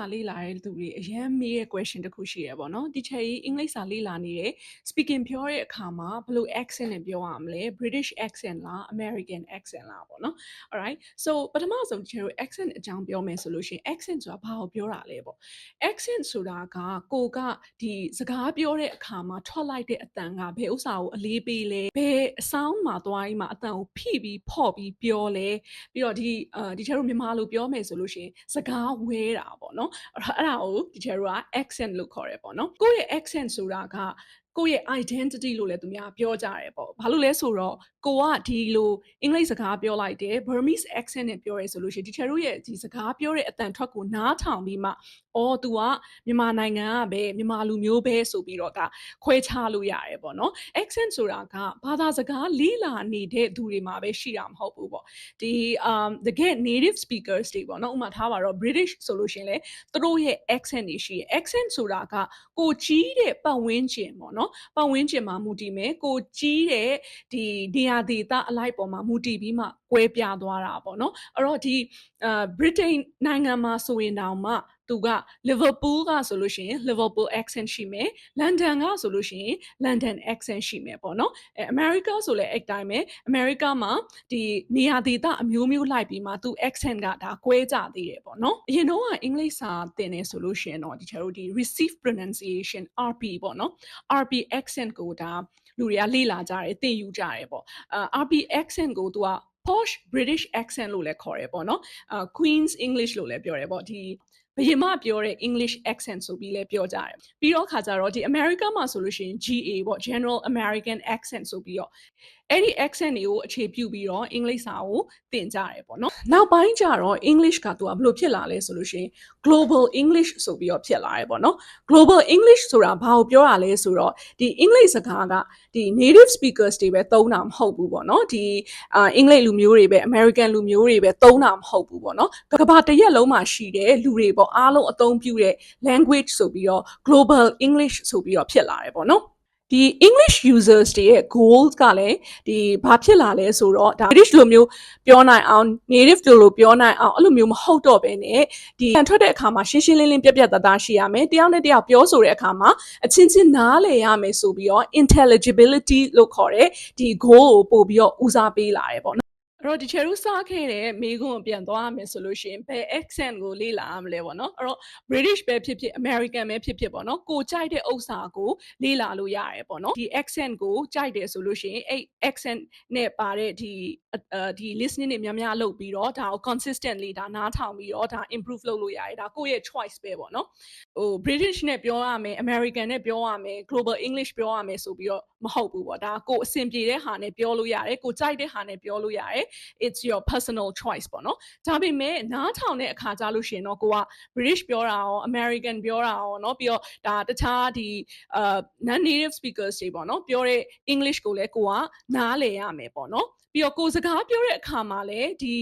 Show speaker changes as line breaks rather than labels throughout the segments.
စာလေ့လာတဲ့သူတွေအရန်မေးတဲ့ question တစ်ခုရှိရပေါ့နော် teacher ကြီးအင်္ဂလိပ်စာလေ့လာနေတယ် speaking ပြောတဲ့အခါမှာဘယ်လို accent နဲ့ပြောရမလဲ British accent လား American accent လားပေါ့နော် alright so ပထမဆုံး teacher တို့ accent အကြောင်းပြောမယ်ဆိုလို့ရှိရင် accent ဆိုတာဘာကိုပြောတာလဲပေါ့ accent ဆိုတာကကိုကဒီစကားပြောတဲ့အခါမှာထွက်လိုက်တဲ့အတန်ကဘယ်ဥစ္စာကိုအလေးပေးလဲဘယ်အဆောင်မှာသွားပြီးမှအတန်ကိုဖိပြီးဖော့ပြီးပြောလဲပြီးတော့ဒီအာဒီချာတို့မြန်မာလိုပြောမယ်ဆိုလို့ရှိရင်စကားဝဲတာပေါ့နော်အဲ့ဒါအဲ့ဒါကိုဒီချာတို့က accent လို့ခေါ်တယ်ပေါ့နော်ကိုယ့်ရဲ့ accent ဆိုတာက ကိုယ့်ရဲ့ identity လို့လည်းသူများပြောကြတယ်ပေါ့ဘာလို့လဲဆိုတော့ကိုကဒီလိုအင်္ဂလိပ်စကားပြောလိုက်တယ် Burmese accent နဲ့ပြောရဲဆိုလို့ရှိရင်ဒီချာတို့ရဲ့ဒီစကားပြောတဲ့အတန်ထွက်ကိုနားထောင်ပြီးမှအော် तू ကမြန်မာနိုင်ငံကပဲမြန်မာလူမျိုးပဲဆိုပြီးတော့ကခွဲခြားလို့ရတယ်ပေါ့နော် accent ဆိုတာကဘာသာစကားလေးလာနေတဲ့သူတွေမှာပဲရှိတာမဟုတ်ဘူးပေါ့ဒီ um the get native speakers တွေပေါ့နော်ဥပမာထားပါတော့ British ဆိုလို့ရှိရင်လေသူတို့ရဲ့ accent တွေရှိရဲ့ accent ဆိုတာကကိုကြီးတဲ့ပတ်ဝန်းကျင်ပေါ့နော်ပတ်ဝန်းကျင်မှာမူတည်မယ်ကိုကြီးတဲ့ဒီနေရာဒေသအလိုက်ပေါ်မှာမူတည်ပြီးမှကွဲပြားသွားတာပေါ့နော်အဲ့တော့ဒီအာ Britain နိုင်ငံမှာဆိုရင်တောင်မှ သူက Liverpool ကဆိုလို့ရှိရင် Liverpool accent ရှိမယ် London ကဆိုလို့ရှိရင် London accent ရှိမယ်ပေါ့နော်အဲ America ဆိုလည်းအဲ့တိုင်းပဲ America မှာဒီနေရာဒေသအမျိုးမျိုးလိုက်ပြီးမှသူ accent ကဒါကွဲကြသေးတယ်ပေါ့နော်အရင်တော့ကအင်္ဂလိပ်စာသင်နေဆိုလို့ရှိရင်တော့ဒီချာတို့ဒီ receive pronunciation RP ပေါ့နော် RP accent ကိုဒါလူတွေကလေ့လာကြတယ်သင်ယူကြတယ်ပေါ့အာ RP accent ကိုသူက posh British accent လို့လည်းခေါ်တယ်ပေါ့နော်အာ Queen's English လို့လည်းပြောတယ်ပေါ့ဒီဘယင်မပြောတဲ့ English accent ဆိုပြီးလဲပြောကြတယ်ပြီးတော့ခါကြတော့ဒီ America မှာဆိုလို့ရှိရင် GA ပေါ့ General American accent ဆိုပြီးတော့ အဲ့ဒီ accent တွေကိုအခြေပြုပြီးတော့အင်္ဂလိပ်စာကိုသင်ကြတယ်ပေါ့နော်နောက်ပိုင်းကျတော့ English ကသူကဘယ်လိုဖြစ်လာလဲဆိုလို့ရှိရင် global English ဆိုပြီးတော့ဖြစ်လာတယ်ပေါ့နော် global English ဆိုတာဘာကိုပြောတာလဲဆိုတော့ဒီအင်္ဂလိပ်စကားကဒီ native speakers တွေပဲသုံးတာမဟုတ်ဘူးပေါ့နော်ဒီအာအင်္ဂလိပ်လူမျိုးတွေပဲ American လူမျိုးတွေပဲသုံးတာမဟုတ်ဘူးပေါ့နော်ကမ္ဘာတစ်ရက်လုံးမှာရှိတဲ့လူတွေပေါ့အားလုံးအသုံးပြုတဲ့ language ဆိုပြီးတော့ global English ဆိုပြီးတော့ဖြစ်လာတယ်ပေါ့နော် ဒီ English users တွေရဲ့ goals ကလည်းဒီဘာဖြစ်လာလဲဆိုတော့ဒါ British လိုမျိုးပြောနိုင်အောင် native လိုလိုပြောနိုင်အောင်အဲ့လိုမျိုးမဟုတ်တော့ဘဲနဲ့ဒီခံထွက်တဲ့အခါမှာရှင်းရှင်းလင်းလင်းပြတ်ပြတ်သားသားရှိရမယ်တယောက်နဲ့တယောက်ပြောဆိုတဲ့အခါမှာအချင်းချင်းနားလည်ရမယ်ဆိုပြီးတော့ intelligibility လို့ခေါ်တဲ့ဒီ goal ကိုပို့ပြီးတော့ဦးစားပေးလာတယ်ပေါ့နော်အဲ့ တော့ဒီချေရူစားခဲ့တဲ့မိကုံကိုပြန်သွားရမယ်ဆိုလို့ရှိရင်ဘယ် accent ကိုလေ့လာရမလဲပေါ့နော်အဲ့တော့ British ပဲဖြစ်ဖြစ် American ပဲဖြစ်ဖြစ်ပေါ့နော်ကိုကြိုက်တဲ့ဥစ္စာကိုလေ့လာလို့ရတယ်ပေါ့နော်ဒီ accent ကိုကြိုက်တယ်ဆိုလို့ရှိရင်အဲ့ accent နဲ့ပါတဲ့ဒီအဲဒီ listening တွေများများလုပ်ပြီးတော့ဒါကို consistently ဒါနားထောင်ပြီးတော့ဒါ improve လုပ်လို့ရတယ်ဒါကိုယ့်ရဲ့ choice ပဲပေါ့နော်ဟို British နဲ့ပြောရမယ် American နဲ့ပြောရမယ် global English ပြောရမယ်ဆိုပြီးတော့မဟုတ်ဘူးပေါ့ဒါကိုယ်အဆင်ပြေတဲ့ဟာနဲ့ပြောလို့ရတယ်ကိုကြိုက်တဲ့ဟာနဲ့ပြောလို့ရတယ် it's your personal choice ပေါ့နော်ဒါပေမဲ့နားထောင်တဲ့အခါကြလို့ရှိရင်တော့ကိုက British ပြောတာရော American ပြောတာရောเนาะပြီးတော့ဒါတခြားဒီအာ non native speakers တွေပေါ့နော်ပြောတဲ့ English ကိုလည်းကိုကနားလည်ရမယ်ပေါ့နော်ပြီးတော့ကိုယ်စကားပြောတဲ့အခါမှာလည်းဒီ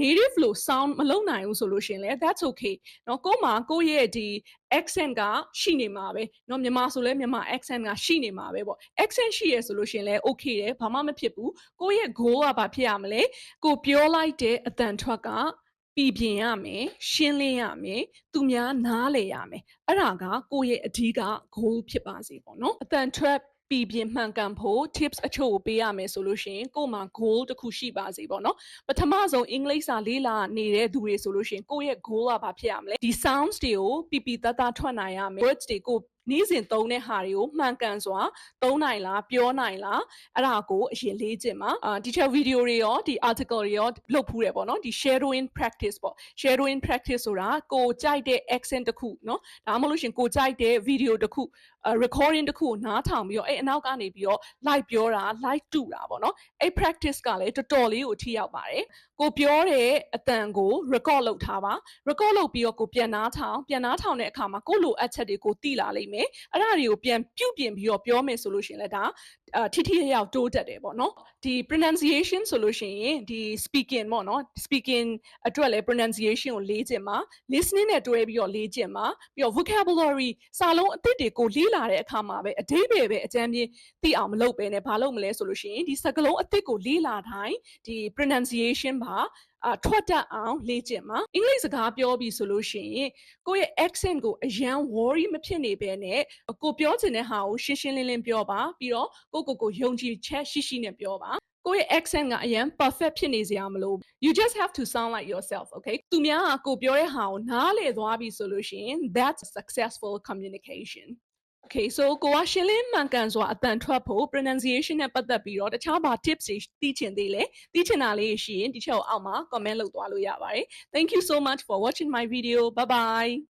native လို့ sound မလုပ်နိုင်ဘူးဆိုလို့ရှိရင်လည်း that's okay เนาะကိုယ်မှာကိုယ့်ရဲ့ဒီ accent ကရှိနေမှာပဲเนาะမြန်မာဆိုလဲမြန်မာ accent ကရှိနေမှာပဲပေါ့ accent ရှိရဆိုလို့ရှိရင်လည်း okay တယ်ဘာမှမဖြစ်ဘူးကိုယ့်ရဲ့ goal ကဘာဖြစ်ရမလဲ ဲကိုပြောလိုက်တဲ့အတန်ထွက်ကပြည်ပြင်ရမယ်ရှင်းလင်းရမယ်သူများနားလေရမယ်အဲ့ဒါကကိုယ့်ရဲ့အဓိက goal ဖြစ်ပါစေပေါ့နော်အတန်ထွက်ပြည်ပြင်မှန်ကန်ဖို့ tips အချို့ကိုပေးရမယ်ဆိုလို့ရှိရင်ကို့မှာ goal တစ်ခုရှိပါစေပေါ့နော်ပထမဆုံးအင်္ဂလိပ်စာလေ့လာနေတဲ့သူတွေဆိုလို့ရှိရင်ကိုယ့်ရဲ့ goal ကဘာဖြစ်ရမလဲဒီ sounds တွေကိုပြပြတတ်တတ်ထွက်နိုင်ရမယ် words တွေကို နေ့စဉ်သုံးတဲ့ဟာတွေကိုမှန်ကန်စွာသုံးနိုင်လားပြောနိုင်လားအဲ့ဒါကိုအရင်လေ့ကျင့်ပါအာဒီချက်ဗီဒီယိုတွေရောဒီ article တွေရောလုပ်ဖူးတယ်ပေါ့နော်ဒီ shadowing practice ပေါ့ shadowing practice ဆိုတာကိုကြိုက်တဲ့ accent တစ်ခုနော်ဒါမှမဟုတ်ရှင်ကိုကြိုက်တဲ့ video တစ်ခု recording တစ်ခုကိုနားထောင်ပြီးတော့အဲ့အနောက်ကနေပြီးတော့ live ပြောတာ live တူတာပေါ့နော်အဲ့ practice ကလည်းတော်တော်လေးကိုထိရောက်ပါတယ်ကိုပြောတဲ့အတန်ကို record လုပ်ထားပါ record လုပ်ပြီးတော့ကိုပြန်နားထောင်ပြန်နားထောင်တဲ့အခါမှာကိုလိုအပ်ချက်တွေကိုသိလာလိမ့်မယ်အဲ့ဒါတွေကိုပြန်ပြုတ်ပြင်ပြီးတော့ပြောမယ်ဆိုလို့ရှိရင်လည်းဒါအာထိထိရောက်တိုးတက်တယ်ပေါ့နော်ဒီ pronunciation ဆိုလို့ရှိရင်ဒီ speaking ပေါ့နော် speaking အတွက်လည်း pronunciation ကိုလေ့ကျင့်ပါ listening နဲ့တွဲပြီးတော့လေ့ကျင့်ပါပြီးတော့ vocabulary စာလုံးအသစ်တွေကိုလေ့လာတဲ့အခါမှာပဲအဓိပ္ပာယ်ပဲအကြမ်းပြင်းသိအောင်မလုပ်ပဲနဲ့ဘာလုပ်မလဲဆိုလို့ရှိရင်ဒီစကားလုံးအသစ်ကိုလေ့လာတိုင်းဒီ pronunciation ပါအာထွက်တတ်အောင်လေ့ကျင့်ပါအင်္ဂလိပ်စကားပြောပြီးဆိုလို့ရှိရင်ကိုယ့်ရဲ့ accent ကိုအရန် worry မဖြစ်နေဘဲနဲ့ကိုပြောချင်တဲ့ဟာကိုရှင်းရှင်းလင်းလင်းပြောပါပြီးတော့ကိုကိုကိုယုံကြည်ချက်ရှိရှိနဲ့ပြောပါကိုယ့်ရဲ့ accent ကအရန် perfect ဖြစ်နေစရာမလို you just have to sound like yourself okay သူများကကိုပြောတဲ့ဟာကိုနားလည်သွားပြီဆိုလို့ရှိရင် that's successful communication Okay so ကိုကရှင်းလင်းမှန်ကန်စွာအတန်ထွက်ဖို့ pronunciation နဲ့ပတ်သက်ပြီးတော့တခြားဘာ tips တွေသိချင်သေးလဲသိချင်တာလေးရှိရင်ဒီချက်ကိုအောက်မှာ comment လုပ်သွားလို့ရပါတယ် Thank you so much for watching my video bye bye